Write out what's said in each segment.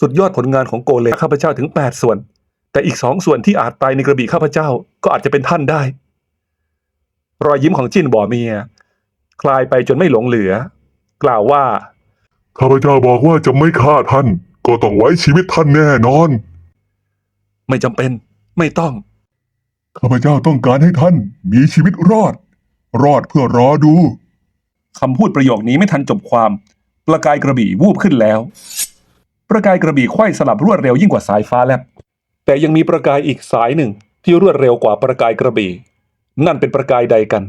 สุดยอดผลงานของโกเลมข้าพเจ้าถึงแปดส่วน แต่อีกสองส่วนที่อาจตายในกระบี่ข้าพเจ้าก็อาจจะเป็นท่านได้ รอยยิ้มของจิ้นบ่อเมีย คลายไปจนไม่หลงเหลือ กล่าวว่า ข้าพเจ้าบอกว่าจะไม่ฆ่าท่าน ก็ต้องไว้ชีวิตท่านแน่นอน ไม่จำเป็น ไม่ต้อง ข้าพเจ้าต้องการให้ท่านมีชีวิตรอด รอดเพื่อรอดูคำพูดประโยคนี้ไม่ทันจบความ ประกายกระบี่วูบขึ้นแล้ว ประกายกระบี่ไขว้สลับรวดเร็วยิ่งกว่าสายฟ้าแลบแต่ยังมีประกายอีกสายหนึ่งที่รวดเร็วกว่าประกายกระบี่ นั่นเป็นประกายใดกัน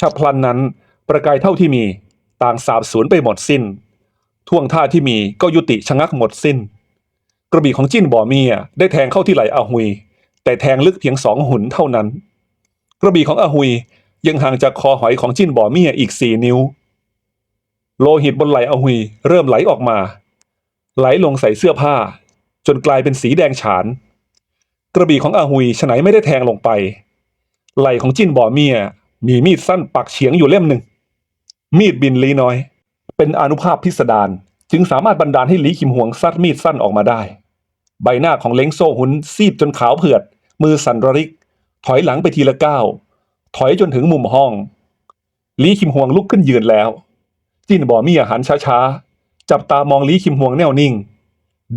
ฉับพลันนั้น ประกายเท่าที่มีต่างสาบสูญไปหมดสิ้น ท่วงท่าที่มีก็ยุติชะงักหมดสิ้น กระบี่ของจิ้นบ่อเมียได้แทงเข้าที่ไหล่อาหุย แต่แทงลึกเพียงสองหุนเท่านั้น กระบี่ของอาหุยยังห่างจากคอหอยของจิ้นบ่อเมียอีกสี่นิ้ว โลหิตบนไหล่อาหุยเริ่มไหลออกมา ไหลลงใส่เสื้อผ้า จนกลายเป็นสีแดงฉาน กระบี่ของอาหุยฉไหนไม่ได้แทงลงไป ไหลของจิ้นบ่อเมีย มีมีดสั้นปักเฉียงอยู่เล่มหนึ่ง มีดบินลีน้อย เป็นอนุภาพพิสดารจึงสามารถบันดาลให้ลีคิมหวงซัดมีดสั้นออกมาได้ ใบหน้าของเล้งโซ่หุนซีดจนขาวเผือด มือสั่นระริก ถอยหลังไปทีละก้าวถอยจนถึงมุมห้องลีคิมหวงลุกขึ้นยืนแล้ว จิ้นบ่อเมียหันช้าๆ จับตามองลีคิมหวงแน่วนิ่ง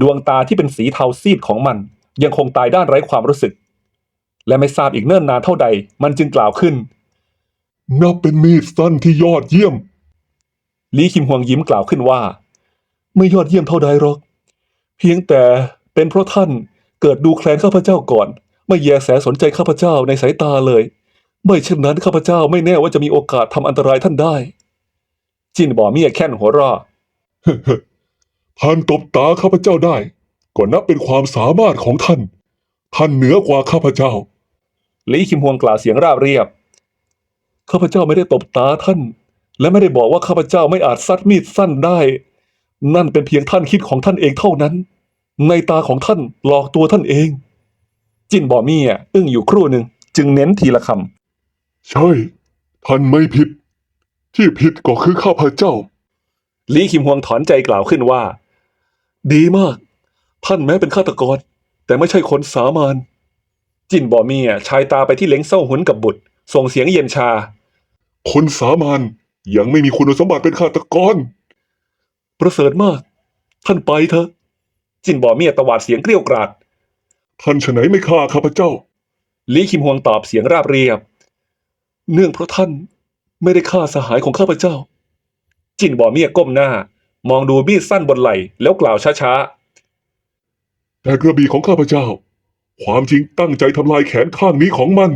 ดวงตาที่เป็นสีเทาซีดของมัน ยังคงตายด้านไร้ความรู้สึก และไม่ทราบอีกเนิ่นนานเท่าใด มันจึงกล่าวขึ้นนับเป็นมีดสั้นที่ยอดเยี่ยม ลีคิมหวงยิ้มกล่าวขึ้นว่า ไม่ยอดเยี่ยมเท่าใดหรอก เพียงแต่เป็นเพราะท่านเกิดดูแคลนข้าพเจ้าก่อน ไม่แยแสสนใจข้าพเจ้าในสายตาเลย ไม่เช่นนั้นข้าพเจ้าไม่แน่ว่าจะมีโอกาสทำอันตรายท่านได้ จินบ่อเมียแค่นหัวเราะ ท่านตบตาข้าพเจ้าได้ ก็นับเป็นความสามารถของท่าน ท่านเหนือกว่าข้าพเจ้าลีคิมฮวงกล่าวเสียงราบเรียบ ข้าพเจ้าไม่ได้ตบตาท่าน และไม่ได้บอกว่าข้าพเจ้าไม่อาจซัดมีดสั้นได้ นั่นเป็นเพียงท่านคิดของท่านเองเท่านั้น ในตาของท่านหลอกตัวท่านเอง จินบ่อเมียอึ้งอยู่ครู่หนึ่งจึงเน้นทีละคใช่ ท่านไม่ผิด ที่ผิดก็คือข้าพเจ้าำ ลีคิมฮวงถอนใจกล่าวขึ้นว่า ดีมาก ท่านแม้เป็นฆาตกร แต่ไม่ใช่คนสามานจินบ่อเมียชายตาไปที่เล้งเศร้าหุนกับบุตร ส่งเสียงเย็นชา คนสามัญยังไม่มีคุณสมบัติเป็นฆาตกร ประเสริฐมาก ท่านไปเถอะ จินบ่อเมียตวาดเสียงเกรี้ยวกราด ท่านฉะไหนไม่ฆ่าข้าพเจ้า ลีคิมฮวงตอบเสียงราบเรียบ เนื่องเพราะท่านไม่ได้ฆ่าสหายของข้าพเจ้า จินบ่อเมียก้มหน้า มองดูมีดสั้นบนไหล่แล้วกล่าวช้าแต่กระบี่ของข้าพเจ้า ความจริงตั้งใจทำลายแขนข้างนี้ของมัน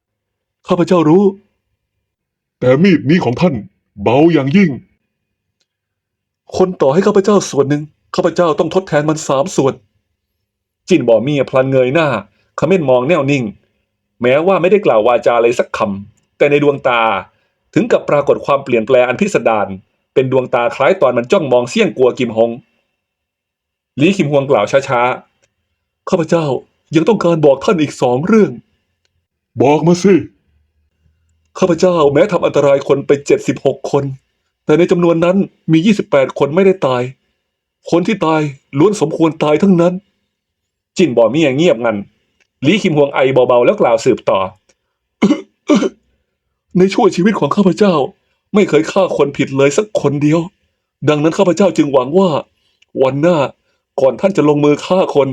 ๆข้าพเจ้ารู้ แต่มีดนี้ของท่าน เบาอย่างยิ่ง คนต่อให้ข้าพเจ้าส่วนหนึ่งข้าพเจ้าต้องทดแทนมันสามส่วน จินบ่อเมียพลันเงยหน้าเขม้นมองแน่วนิ่ง แม้ว่าไม่ได้กล่าววาจาอะไรสักคำแต่ในดวงตาถึงกับปรากฏความเปลี่ยนแปลงอันพิสดาร เป็นดวงตาคล้ายตอนมันจ้องมองเสี่ยงกลัวกิมฮงลีคิมฮวงกล่าวช้าๆข้าพเจ้ายังต้องการบอกท่านอีกสองเรื่อง บอกมาสิข้าพเจ้าแม้ทำอันตรายคนไปเจ็ดสิบหกคน แต่ในจำนวนนั้นมียี่สิบแปดคนไม่ได้ตาย คนที่ตายล้วนสมควรตายทั้งนั้น จินบอเมียเงียบงันลีคิมฮวงไอเบาๆแล้วกล่าวสืบต่อ ในช่วงชีวิตของข้าพเจ้า ไม่เคยฆ่าคนผิดเลยสักคนเดียว ดังนั้นข้าพเจ้าจึงหวังว่า วันหน้าก่อนท่านจะลงมือฆ่าคน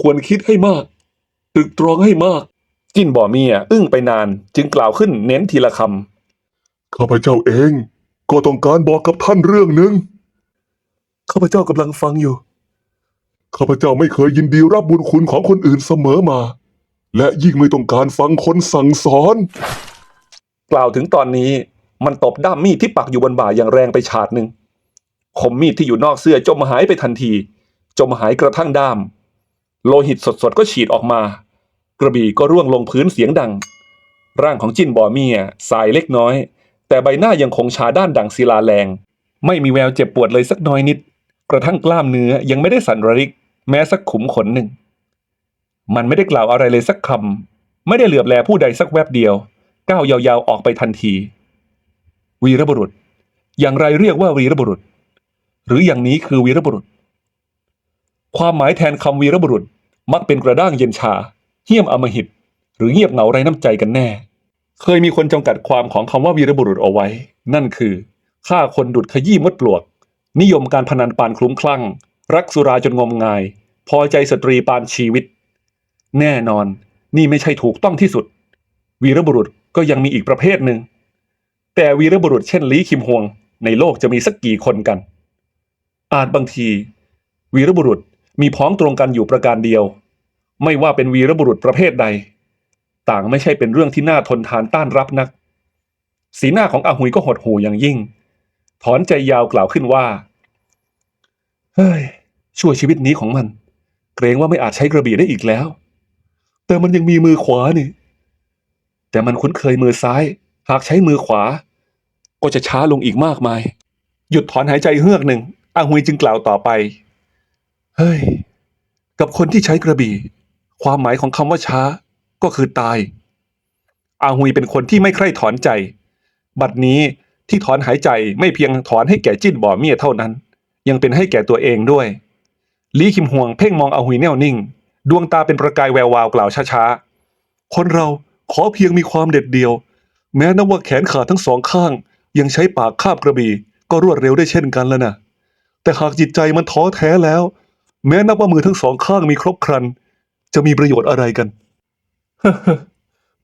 ควรคิดให้มากตรึกตรองให้มาก จินบ่อเมียอึ้งไปนาน จึงกล่าวขึ้นเน้นทีละคข้าพเจ้าเอง ก็ต้องการบอกกับท่านเรื่องหนึ่งำข้าพเจ้ากำลังฟังอยู่ข้าพเจ้าไม่เคยยินดีรับบุญคุณของคนอื่นเสมอมา และยิ่งไม่ต้องการฟังคนสั่งสอน กล่าวถึงตอนนี้ มันตบด้ามมีดที่ปักอยู่บนบ่าอย่างแรงไปฉาดหนึ่งคมมีดที่อยู่นอกเสื้อจมหายไปทันที จมหายกระทั่งด้าม โลหิตสดๆก็ฉีดออกมา กระบี่ก็ร่วงลงพื้นเสียงดัง ร่างของจิ้นบ่อเมียสายเล็กน้อย แต่ใบหน้ายังคงชาด้านดังศิลาแรง ไม่มีแววเจ็บปวดเลยสักน้อยนิด กระทั่งกล้ามเนื้อยังไม่ได้สั่นระริก แม้สักขุมขนหนึ่ง มันไม่ได้กล่าวอะไรเลยสักคำไม่ได้เหลือบแลผู้ใดสักแวบเดียว ก้าวยาวๆออกไปทันที วีรบุรุษ อย่างไรเรียกว่าวีรบุรุษ หรืออย่างนี้คือวีรบุรุษ ความหมายแทนคำวีรบุรุษมักเป็นกระด้างเย็นชา เหี้ยมอมหิต หรือเงียบเหงาไร้น้ำใจกันแน่ เคยมีคนจำกัดความของคำว่าวีรบุรุษเอาไว้ นั่นคือฆ่าคนดุดขยี้มดปลวก นิยมการพนันปานคลุ้มคลั่ง รักสุราจนงมงาย พอใจสตรีปานชีวิต แน่นอน นี่ไม่ใช่ถูกต้องที่สุด วีรบุรุษก็ยังมีอีกประเภทหนึ่ง แต่วีรบุรุษเช่นลีคิมฮวง ในโลกจะมีสักกี่คนกัน อาจบางที วีรบุรุษมีพ้องตรงกันอยู่ประการเดียว ไม่ว่าเป็นวีรบุรุษประเภทใด ต่างไม่ใช่เป็นเรื่องที่น่าทนทานต้านรับนัก สีหน้าของอาหุยก็หดหู่อย่างยิ่ง ถอนใจยาวกล่าวขึ้นว่า เฮ้ย ชั่วชีวิตนี้ของมัน เกรงว่าไม่อาจใช้กระบี่ได้อีกแล้ว แต่มันยังมีมือขวานี่ แต่มันคุ้นเคยมือซ้าย หากใช้มือขวา ก็จะช้าลงอีกมากมาย หยุดถอนหายใจเฮือกหนึ่งอาหุยจึงกล่าวต่อไป เฮ้ย กับคนที่ใช้กระบี่ ความหมายของคำว่าช้าก็คือตาย อาหุยเป็นคนที่ไม่ใคร่ถอนใจ บัดนี้ที่ถอนหายใจไม่เพียงถอนให้แก่จิ้นบ่อเมียเท่านั้น ยังเป็นให้แก่ตัวเองด้วย ลีคิมฮวงเพ่งมองอาหุยแน่วนิ่ง ดวงตาเป็นประกายแวววาวกล่าวช้าๆ คนเราขอเพียงมีความเด็ดเดียว แม้นับว่าแขนขาทั้งสองข้าง ยังใช้ปากคาบกระบี่ก็รวดเร็วได้เช่นกันแล้วนะแต่หากจิตใจมันท้อแท้แล้ว แม้นับว่ามือทั้งสองข้างมีครบครัน จะมีประโยชน์อะไรกัน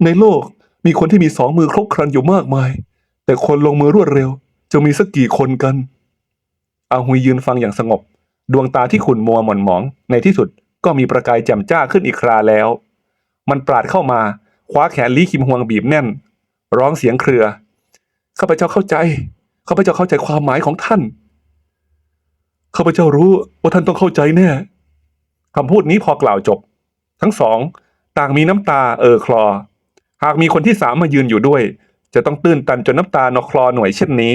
ในโลกมีคนที่มีสองมือครบครันอยู่มากมาย แต่คนลงมือรวดเร็ว จะมีสักกี่คนกัน อาหุยยืนฟังอย่างสงบ ดวงตาที่ขุ่นมัวหม่นหมอง ในที่สุดก็มีประกายแจ่มจ้าขึ้นอีกคราแล้ว มันปราดเข้ามา คว้าแขนลี่คิมฮวงบีบแน่น ร้องเสียงเครือ ข้าพเจ้าเข้าใจข้าพเจ้าเข้าใจความหมายของท่านข้าพเจ้ารู้ว่าท่านต้องเข้าใจแน่คำพูดนี้พอกล่าวจบ ทั้งสองต่างมีน้ำตาเอ่อคลอ หากมีคนที่สามมายืนอยู่ด้วย จะต้องตื้นตันจนน้ำตานอคลอหน่วยเช่นนี้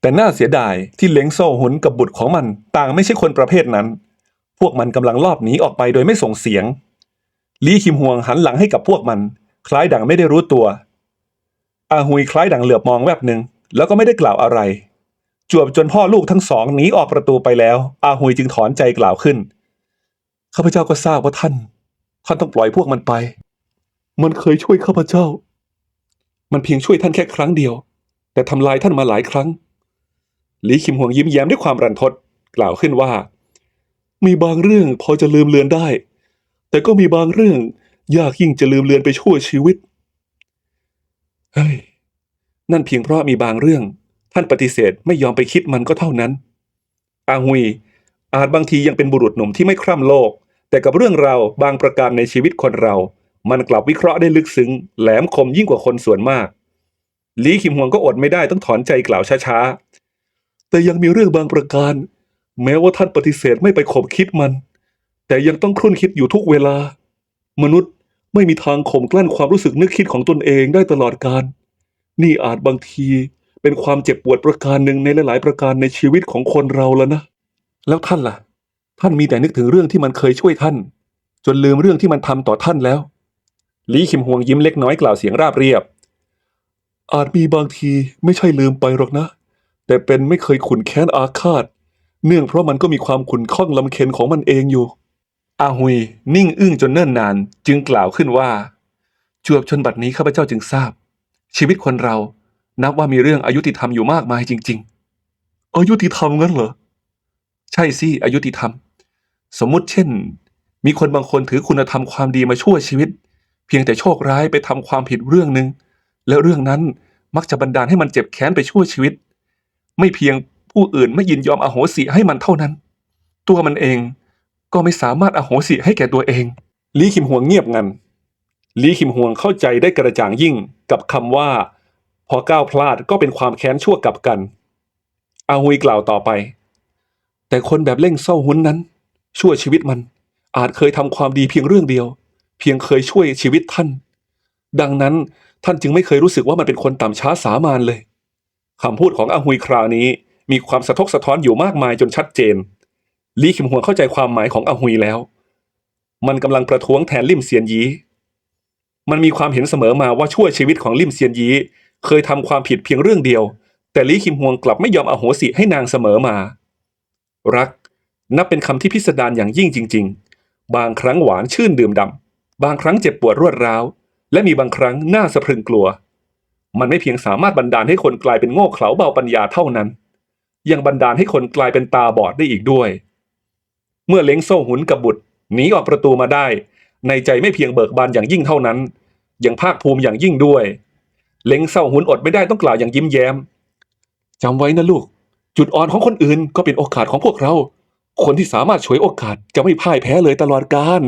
แต่น่าเสียดายที่เล้งโซ่หุนกับบุตรของมันต่างไม่ใช่คนประเภทนั้น พวกมันกำลังลอบหนีออกไปโดยไม่ส่งเสียง ลี่คิมฮวงหันหลังให้กับพวกมัน คล้ายดังไม่ได้รู้ตัว อาหุยคล้ายดังเหลือบมองแวบหนึ่งแล้วก็ไม่ได้กล่าวอะไร จวบจนพ่อลูกทั้งสองหนีออกประตูไปแล้ว อาหุยจึงถอนใจกล่าวขึ้นข้าพเจ้าก็ทราบว่าท่าน ท่านต้องปล่อยพวกมันไป มันเคยช่วยข้าพเจ้า มันเพียงช่วยท่านแค่ครั้งเดียว แต่ทำลายท่านมาหลายครั้งหลีคิมหวงยิ้มแย้มด้วยความรันทดกล่าวขึ้นว่า มีบางเรื่องพอจะลืมเลือนได้ แต่ก็มีบางเรื่องยากยิ่งจะลืมเลือนไปชั่วชีวิต เฮ้ย นั่นเพียงเพราะมีบางเรื่อง ท่านปฏิเสธไม่ยอมไปคิดมันก็เท่านั้น อาหุย อาจบางทียังเป็นบุรุษหนุ่มที่ไม่คร่ำโลก แต่กับเรื่องราวบางประการในชีวิตคนเรา มันกลับวิเคราะห์ได้ลึกซึ้ง แหลมคมยิ่งกว่าคนส่วนมาก ลีคิมฮวงก็อดไม่ได้ต้องถอนใจกล่าวช้าๆ แต่ยังมีเรื่องบางประการ แม้ว่าท่านปฏิเสธไม่ไปขบคิดมัน แต่ยังต้องครุ่นคิดอยู่ทุกเวลา มนุษย์ ไม่มีทางข่มกลั้นความรู้สึกนึกคิดของตนเองได้ตลอดการ นี่อาจบางทีเป็นความเจ็บปวดประการหนึ่งในหลาย ๆ ประการในชีวิตของคนเราแล้วนะ แล้วท่านล่ะ ท่านมีแต่นึกถึงเรื่องที่มันเคยช่วยท่าน จนลืมเรื่องที่มันทำต่อท่านแล้ว ลีคิมฮวงยิ้มเล็กน้อยกล่าวเสียงราบเรียบ อาจมีบางทีไม่ใช่ลืมไปหรอกนะ แต่เป็นไม่เคยขุนแค้นอาฆาต เนื่องเพราะมันก็มีความขุนข้องลำเค็นของมันเองอยู่ อาหุยนิ่งอึ้งจนเนิ่นนาน จึงกล่าวขึ้นว่า จวบชนบัดนี้ข้าพเจ้าจึงทราบ ชีวิตคนเรานับว่ามีเรื่องอายุติธรรมอยู่มากมายจริง ๆ อายุติธรรมงั้นเหรอ ใช่สิอายุติธรรม สมมุติเช่น มีคนบางคนถือคุณธรรมความดีมาชั่วชีวิต เพียงแต่โชคร้ายไปทำความผิดเรื่องหนึ่งแล้วเรื่องนั้นมักจะบันดาลให้มันเจ็บแค้นไปชั่วชีวิต ไม่เพียงผู้อื่นไม่ยินยอมอโหสิให้มันเท่านั้น ตัวมันเอง ก็ไม่สามารถอโหสิให้แก่ตัวเอง ลีคิมฮวงเงียบงัน ลีคิมฮวงเข้าใจได้กระจ่างยิ่งกับคำว่า พอก้าวพลาดก็เป็นความแค้นชั่วกับกัน อาฮุยกล่าวต่อไป แต่คนแบบเล่งเศร้าหุนนั้น ชั่วชีวิตมันอาจเคยทำความดีเพียงเรื่องเดียว เพียงเคยช่วยชีวิตท่าน ดังนั้นท่านจึงไม่เคยรู้สึกว่ามันเป็นคนต่ำช้าสามานเลยคำพูดของอาฮุยคราวนี้มีความสะทกสะท้อนอยู่มากมายจนชัดเจน ลี่คิมฮวงเข้าใจความหมายของอาฮุยแล้ว มันกำลังประท้วงแทนลิมเซียนยีมันมีความเห็นเสมอมาว่าชั่วชีวิตของลิมเซียนยีเคยทำความผิดเพียงเรื่องเดียว แต่ลี่คิมฮวงกลับไม่ยอมอโหสิให้นางเสมอมา รัก นับเป็นคำที่พิสดารอย่างยิ่งจริง ๆ บางครั้งหวานชื่นดื่มด่ำบางครั้งเจ็บปวดรวดร้าว และมีบางครั้งน่าสะพรึงกลัว มันไม่เพียงสามารถบันดาลให้คนกลายเป็นโง่เขลาเบาปัญญาเท่านั้น ยังบันดาลให้คนกลายเป็นตาบอดได้อีกด้วย เมื่อเล้งโซ่หุนกับบุตรหนีออกประตูมาได้ ในใจไม่เพียงเบิกบานอย่างยิ่งเท่านั้น ยังภาคภูมิอย่างยิ่งด้วย เล้งเศร้าหุนอดไม่ได้ต้องกล่าวอย่างยิ้มแย้มจำไว้นะลูก จุดอ่อนของคนอื่นก็เป็นโอกาสของพวกเรา คนที่สามารถฉวยโอกาสจะไม่พ่ายแพ้เลยตลอดกาล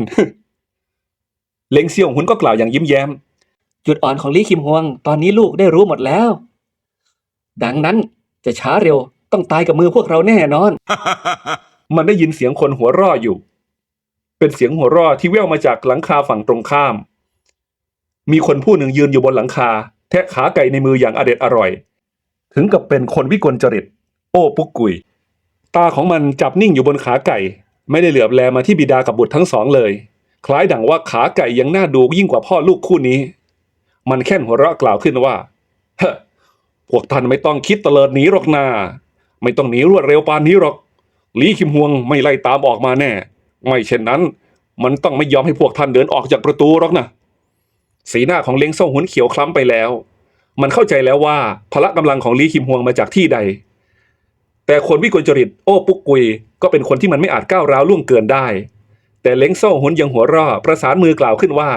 เล้งเซี่ยวหุนก็กล่าวอย่างยิ้มแย้ม จุดอ่อนของลี่คิมฮวง ตอนนี้ลูกได้รู้หมดแล้ว ดังนั้นจะช้าเร็วต้องตายกับมือพวกเราแน่นอน มันได้ยินเสียงคนหัวร่ออยู่ เป็นเสียงหัวร่อที่แว่วมาจากหลังคาฝั่งตรงข้าม มีคนผู้หนึ่งยืนอยู่บนหลังคา แทะขาไก่ในมืออย่างอเด็ดอร่อย ถึงกับเป็นคนวิกลจริต โอ้ปุกกุย ตาของมันจับนิ่งอยู่บนขาไก่ ไม่ได้เหลือบแลมาที่บิดากับบุตรทั้งสองเลย คล้ายดังว่าขาไก่ยังน่าดูยิ่งกว่าพ่อลูกคู่นี้ มันแค่นหัวเราะกล่าวขึ้นว่าเฮ้พวกท่านไม่ต้องคิดเตลิดหนีหรอกนา ไม่ต้องหนีรวดเร็วปานนี้หรอก ลีคิมฮวงไม่ไล่ตามออกมาแน่ ไม่เช่นนั้น มันต้องไม่ยอมให้พวกท่านเดินออกจากประตูหรอกนะสีหน้าของเล้งเซ่าหุนเขียวคล้ำไปแล้ว มันเข้าใจแล้วว่าพละกำลังของลีคิมฮวงมาจากที่ใด แต่คนวิกลจริตโอ้ปุกกุย ก็เป็นคนที่มันไม่อาจก้าวร้าวล่วงเกินได้ แต่เล้งเซ่าหุนยังหัวราะประสานมือกล่าวขึ้นว่า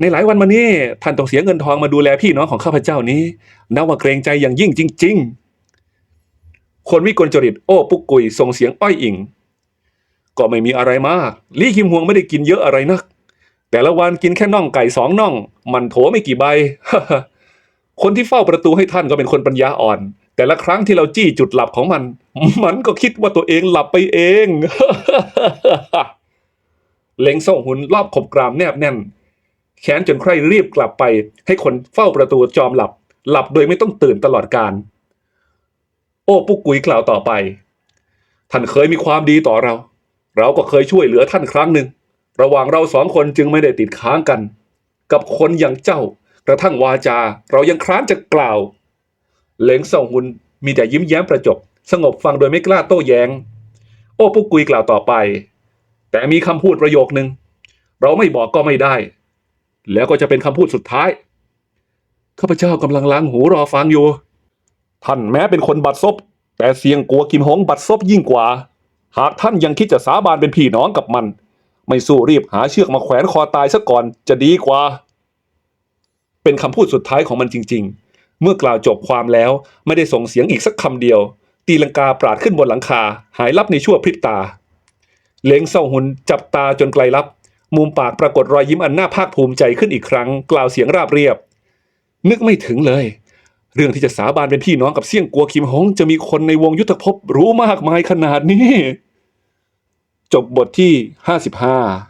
ในหลายวันมานี้ท่านต้องเสียเงินทองมาดูแลพี่น้องของข้าพเจ้านี้นับว่าเกรงใจอย่างยิ่งจริง ๆ คนวิกลจริต โอ้ปุกกุยส่งเสียงอ้อยอิง ก็ไม่มีอะไรมากลี่คิมฮวงไม่ได้กินเยอะอะไรนัก แต่ละวันกินแค่น่องไก่สองน่อง มันโถไม่กี่ใบ คนที่เฝ้าประตูให้ท่านก็เป็นคนปัญญาอ่อน แต่ละครั้งที่เราจี้จุดหลับของมัน มันก็คิดว่าตัวเองหลับไปเองเล็งส่งหุนรอบขบกรามแนบแน่นแค้นจนใครรีบกลับไป ให้คนเฝ้าประตูจอมหลับ หลับโดยไม่ต้องตื่นตลอดการ โอ้ปุกกุยกล่าวต่อไป ท่านเคยมีความดีต่อเรา เราก็เคยช่วยเหลือท่านครั้งหนึ่ง ระหว่างเราสองคนจึงไม่ได้ติดค้างกัน กับคนอย่างเจ้ากระทั่งวาจา เรายังคร้านจะกล่าว เหลงส่งหุนมีแต่ยิ้มแย้มประจบ สงบฟังโดยไม่กล้าโต้แย้ง โอ้ปุกกุยกล่าวต่อไป แต่มีคำพูดประโยคนึง เราไม่บอกก็ไม่ได้ แล้วก็จะเป็นคำพูดสุดท้ายข้าพเจ้ากำลังล้างหูรอฟังอยู่ ท่านแม้เป็นคนบัดซบแต่เสียงกลัวกิมหงบัดซบยิ่งกว่า หากท่านยังคิดจะสาบานเป็นพี่น้องกับมัน ไม่สู้รีบหาเชือกมาแขวนคอตายซะก่อนจะดีกว่า เป็นคำพูดสุดท้ายของมันจริง ๆ เมื่อกล่าวจบความแล้วไม่ได้ส่งเสียงอีกสักคำเดียว ตีลังกาปราดขึ้นบนหลังคา หายลับในชั่วพริบตาเล้งเศร้าหุนจับตาจนไกลลับ มุมปากปรากฏรอยยิ้มอันน่าภาคภูมิใจขึ้นอีกครั้ง กล่าวเสียงราบเรียบ นึกไม่ถึงเลย เรื่องที่จะสาบานเป็นพี่น้องกับเสี่ยงกัวคิมฮงจะมีคนในวงยุทธภพรู้มากมายขนาดนี้ จบบทที่55